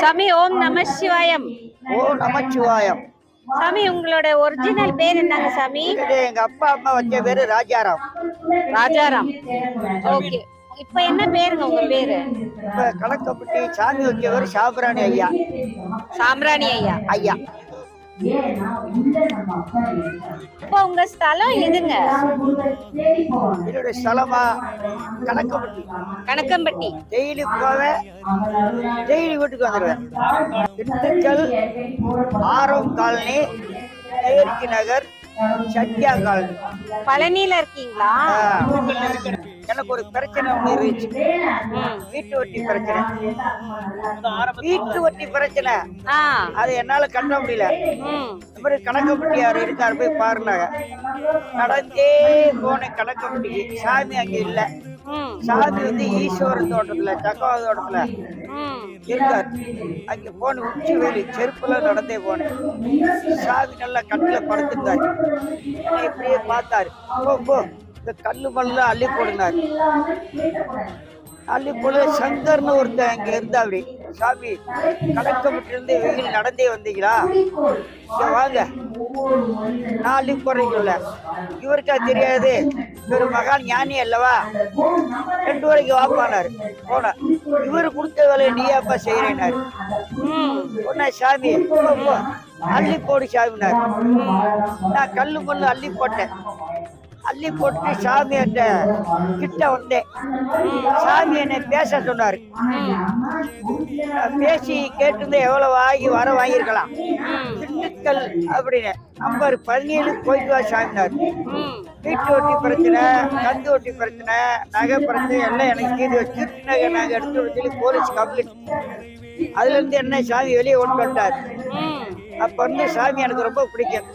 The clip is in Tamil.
சாமி ஓம் நம சிவாயம். ஓ நமச்சிவாயம் சாமி உங்களோட ஒரிஜினல் பேர் என்னங்க சாமி? இது எங்க அப்பா அம்மா வச்ச பேரு ராஜாராம். ராஜாராம். ஓகே. இப்போ என்ன பேருங்க உங்க பேரு? இப்ப கணக்கப்பட்டி சாமி வச்ச பேரு சாம்பிராணி ஐயா. சாம்பிராணி ஐயா. ஐயா. இப்போ உங்க ஸ்தலம் எதுங்க? என்னுடைய ஸ்தலமா? கணக்கப்பட்டி கணக்கம்பட்டி. டெய்லி போவேன். டெய்லி வீட்டுக்கு வந்துடுவேன் திண்டுக்கல் ஆரம் காலனி நேருக்கு நகர் சத்யா காலனி பழனியில இருக்கீங்களா எனக்கு ஒரு பிரச்சனை ஒண்ணு இருந்துச்சு. வீட்டு வட்டி பிரச்சனை. வீட்டு வட்டி பிரச்சனை. அது என்னால கட்ட முடியல. ம். அப்புறம் கணக்கப்பட்டியார் இருக்காரு போய் பாருனாங்க. நடந்தே போன கணக்கப்பட்டிக்கு சாமி அங்க இல்ல. சாமி வந்து ஈஸ்வரன் தோட்டத்துல தக்கவா தோட்டத்துல. இருக்கார். அங்க போன உச்சி வேலி செருப்புல நடந்தே போனேன் சாமி நல்லா கட்டில படுத்திருந்தாரு இப்படியே பார்த்தாரு. போ போ. இந்த கல்லு மல்ல அள்ளி போடுனாரு. அள்ளி போடு சங்கர்னு ஒருத்தன் அங்க இருந்தா அப்படி. சாமி கணக்கப்பட்டு இருந்து வெயில் நடந்தே வந்தீங்களா? இங்க வாங்க. நான் அள்ளி போடுறீங்கல்ல இவருக்கா தெரியாது. இவர் மகான் ஞானி அல்லவா? ரெண்டு வரைக்கும் வாப்பானாரு போன இவரு கொடுத்த வேலையை நீயாப்பா செய்யறேனாரு ம். உன்ன சாமி. அள்ளி போடு சாமினார். நான் கல்லு மல்லு அள்ளி போட்டேன். அள்ளி போட்டு சாமி அந்த கிட்ட வந்தேன். சாமி என்னை பேச சொன்னாரு. பேசி கேட்டிருந்தா எவ்வளவு வாங்கி வர வாங்கியிருக்கலாம். திண்டுக்கல் அப்படின்னு. நம்பர் பதினேழு போயிட்டு வா சாமினார். வீட்டு ஒட்டி பிரச்சனை கந்து ஒட்டி பிரச்சனை நகை பிரச்சனை எல்லாம் எனக்கு தீர்வு வச்சு நகை நாங்கள் எடுத்து சொல்லி போலீஸ் கம்ப்ளைண்ட் அதுல இருந்து என்ன சாமி வெளியே கொண்டு வந்தார்? அப்போ அப்ப வந்து சாமி எனக்கு ரொம்ப பிடிக்கும்.